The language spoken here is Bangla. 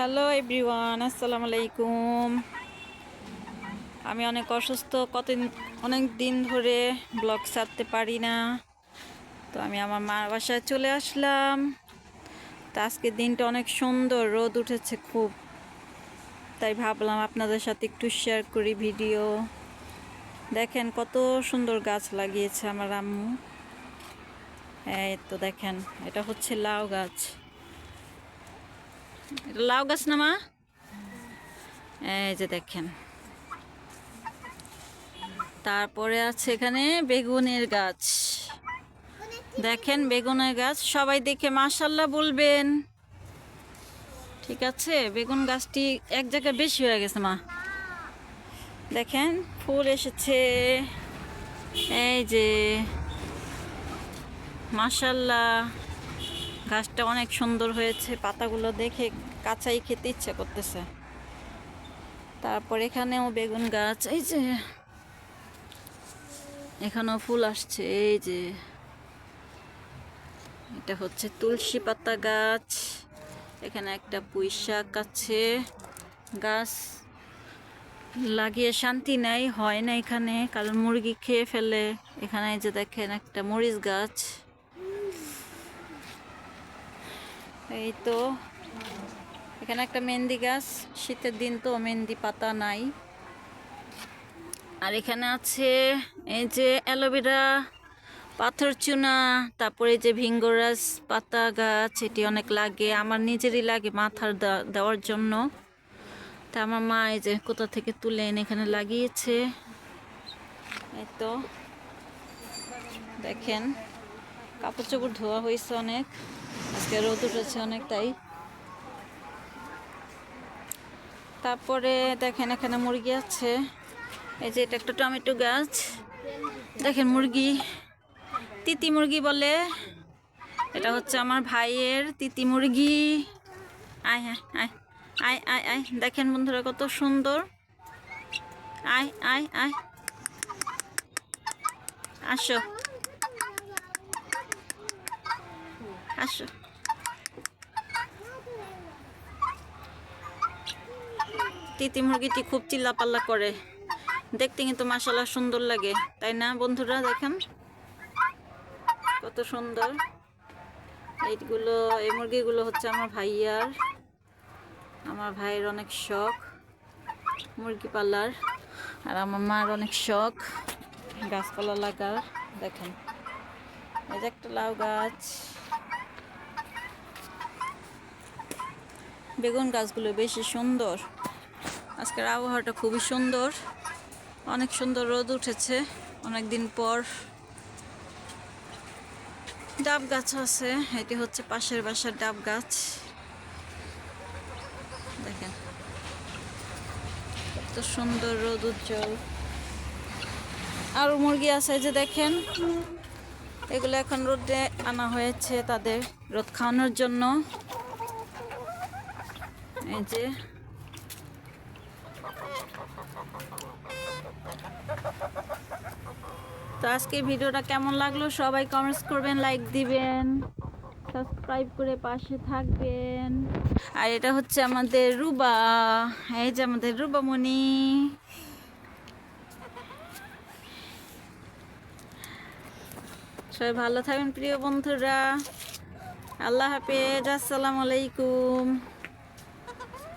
হ্যালো এভরিওয়ান আসসালামু আলাইকুম আমি অনেক অসুস্থ। কতদিন, অনেক দিন ধরে ব্লগ ছাড়তে পারি না। তো আমি আমার মার বাসায় চলে আসলাম। তো আজকের দিনটা অনেক সুন্দর। রোদ উঠেছে খুব। তাই ভাবলাম আপনাদের সাথে একটু শেয়ার করি ভিডিও দেখেন কত সুন্দর গাছ লাগিয়েছে আমার আম্মু। এই তো দেখেন, এটা হচ্ছে লাউ গাছ। এটা লাউ গাছ না, মা? এই যে দেখেন। তারপরে আছে এখানে বেগুনের গাছ। দেখেন বেগুনের গাছ, সবাই দেখে মাশাল্লাহ বলবেন। ঠিক আছে? বেগুন গাছটি এক জায়গায় বেশি হয়ে গেছে, মা। দেখেন, ফুল এসেছে। এই যে মাশাল্লাহ গাছটা অনেক সুন্দর হয়েছে, পাতাগুলো দেখে কাঁচাই খেতে ইচ্ছে করতেছে। তারপর এখানেও বেগুন গাছ, এই যে এখানেও ফুল আসছে, এই যে এটা হচ্ছে তুলসী পাতা গাছ, এখানে একটা পুঁই শাক আছে, গাছ লাগিয়ে শান্তি নাই, হয় না এখানে, কারণ মুরগি খেয়ে ফেলে। এখানে যে দেখেন একটা মরিচ গাছ। এই তো, এখানে একটা মেহেন্দি গাছ, শীতের দিন তো মেহেন্দি পাতা নাই। আর এখানে আছে এই যে অ্যালোভেরা, পাথর চুনা, তারপরে যে ভিঙ্গরাজ পাতা গাছ, এটি অনেক লাগে, আমার নিজেরই লাগে মাথার দেওয়ার জন্য। তা আমার মা এই যে কোথা থেকে তুলে এনে এখানে লাগিয়েছে। এই তো, দেখেন কাপড় চোপড় ধোয়া হয়েছে অনেক। আজকে রোদ উঠেছে অনেক, তাই। তারপরে দেখেন এখানে মুরগি আছে। এই যে এটা একটা টমেটো গাছ। দেখেন মুরগি, তিতি মুরগি বলে। এটা হচ্ছে আমার ভাইয়ের তিতি মুরগি। আয় হ্যাঁ আয় আয় আয় আয়, দেখেন বন্ধুরা কত সুন্দর। আয় আয় আয়। আসো। আসো। তিতি মুরগিটি খুব চিল্লাপাল্লা করে। দেখতে কিন্তু মাসাল্লাহ সুন্দর লাগে, তাই না বন্ধুরা দেখেন? কত সুন্দর। এইগুলো, এই মুরগিগুলো হচ্ছে আমার ভাইয়ার। আমার ভাইয়ের অনেক শখ, মুরগি পাল্লার আর আমার মার অনেক শখ, গাছপালা লাগার। দেখেন, এই যে একটা লাউ গাছ। বেগুন গাছগুলো বেশি সুন্দর। আজকের আবহাওয়াটা খুবই সুন্দর। অনেক সুন্দর রোদ উঠেছে। অনেক দিন পর ডাব গাছ আছে। এটি হচ্ছে পাশের বাসার ডাব গাছ। দেখেন। কত সুন্দর রোদ উজ্জ্বল। আরও মুরগি আছে যে দেখেন। এগুলো এখন রোদে আনা হয়েছে তাদের রোদ খাওয়ানোর জন্য। এই যে তো আজকে ভিডিওটা কেমন লাগল? সবাই কমেন্টস করবেন লাইক দিবেন সাবস্ক্রাইব করে পাশে থাকবেন। আর এটা হচ্ছে আমাদের রুবা। এই যে আমাদের রুবামণি। সবাই ভালো থাকবেন প্রিয় বন্ধুরা। আল্লাহ হাফেজ, আসসালামু আলাইকুম।